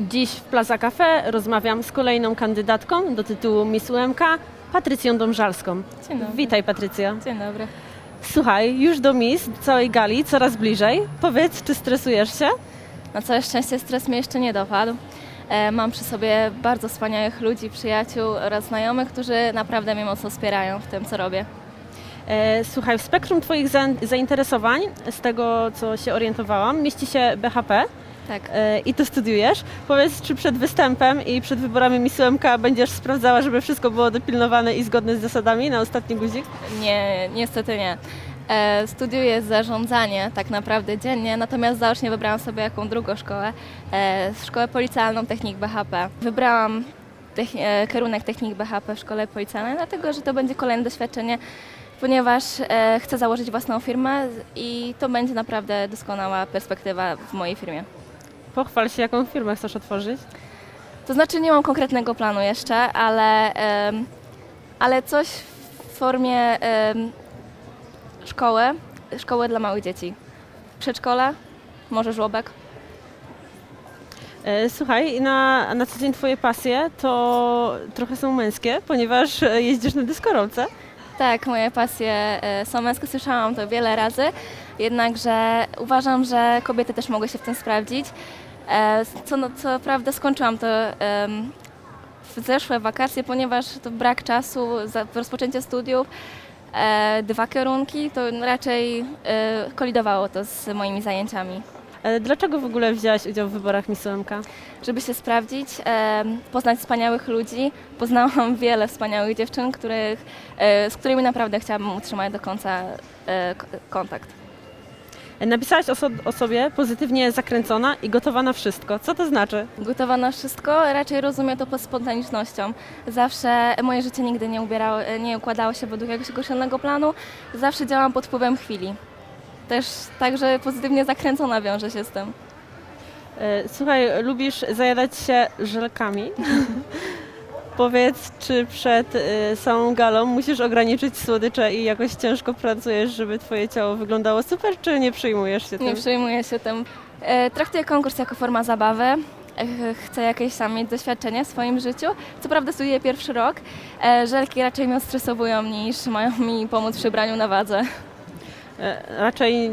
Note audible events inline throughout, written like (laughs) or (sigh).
Dziś w Plaza Cafe rozmawiam z kolejną kandydatką do tytułu Miss UMK, Patrycją Domżalską. Dzień dobry. Witaj Patrycja. Dzień dobry. Słuchaj, już do Miss całej gali, coraz bliżej. Powiedz, czy stresujesz się? Na całe szczęście stres mnie jeszcze nie dopadł. E, Mam przy sobie bardzo wspaniałych ludzi, przyjaciół oraz znajomych, którzy naprawdę mnie mocno wspierają w tym, co robię. E, Słuchaj, w spektrum Twoich za- zainteresowań, z tego co się orientowałam, mieści się BHP Tak. e, i to studiujesz. Powiedz, czy przed występem i przed wyborami Miss UMK będziesz sprawdzała, żeby wszystko było dopilnowane i zgodne z zasadami na ostatni guzik? Nie, niestety nie. E, Studiuję zarządzanie tak naprawdę dziennie, natomiast zaocznie wybrałam sobie jaką drugą szkołę, e, szkołę policjalną Technik BHP. Wybrałam techni- kierunek Technik BHP w szkole policjalnej, dlatego że to będzie kolejne doświadczenie, ponieważ chcę założyć własną firmę i to będzie naprawdę doskonała perspektywa w mojej firmie. Pochwal się, jaką firmę chcesz otworzyć. To znaczy nie mam konkretnego planu jeszcze, ale, em, ale coś w formie em, szkoły, szkoły dla małych dzieci. Przedszkole, może żłobek. E, Słuchaj, na, na co dzień Twoje pasje to trochę są męskie, ponieważ e, jeździsz na dyskorolce. Tak, moje pasje e, są męskie, słyszałam to wiele razy, jednakże uważam, że kobiety też mogły się w tym sprawdzić. E, Co, no, co prawda skończyłam to w zeszłe wakacje, ponieważ to brak czasu za rozpoczęcie studiów, e, dwa kierunki, to raczej e, kolidowało to z moimi zajęciami. Dlaczego w ogóle wzięłaś udział w wyborach Miss UMK? Żeby się sprawdzić, poznać wspaniałych ludzi, poznałam (laughs) wiele wspaniałych dziewczyn, których, z którymi naprawdę chciałabym utrzymać do końca kontakt. Napisałaś o sobie pozytywnie zakręcona i gotowa na wszystko. Co to znaczy? Gotowa na wszystko, raczej rozumiem to pod spontanicznością. Zawsze moje życie nigdy nie, ubierało, nie układało się według jakiegoś określonego planu, zawsze działam pod wpływem chwili. Też także pozytywnie zakręcona wiąże się z tym. E, Słuchaj, lubisz zajadać się żelkami. (laughs) Powiedz, czy przed e, samą galą musisz ograniczyć słodycze i jakoś ciężko pracujesz, żeby Twoje ciało wyglądało super, czy nie przejmujesz się tym? Nie przejmuję się tym. E, Traktuję konkurs jako forma zabawy. E, Chcę jakieś sam mieć doświadczenie w swoim życiu. Co prawda studiuję pierwszy rok. E, Żelki raczej mnie stresowują niż mają mi pomóc przy braniu na wadze. E, Raczej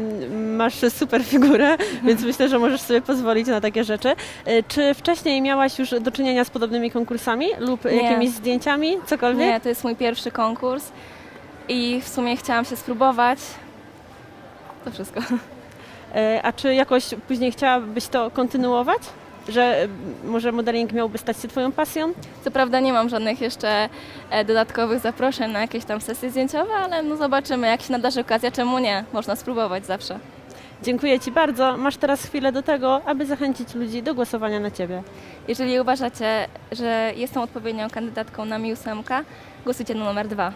masz super figurę, (laughs) więc myślę, że możesz sobie pozwolić na takie rzeczy. E, Czy wcześniej miałaś już do czynienia z podobnymi konkursami lub Nie. jakimiś zdjęciami, cokolwiek? Nie, to jest mój pierwszy konkurs i w sumie chciałam się spróbować. To wszystko. (laughs) E, A czy jakoś później chciałabyś to kontynuować? Że e, może modeling miałby stać się Twoją pasją? Co prawda nie mam żadnych jeszcze e, dodatkowych zaproszeń na jakieś tam sesje zdjęciowe, ale no zobaczymy, jak się nadarzy okazja, czemu nie? Można spróbować zawsze. Dziękuję Ci bardzo. Masz teraz chwilę do tego, aby zachęcić ludzi do głosowania na Ciebie. Jeżeli uważacie, że jestem odpowiednią kandydatką na Miusemka, głosujcie na numer dwa.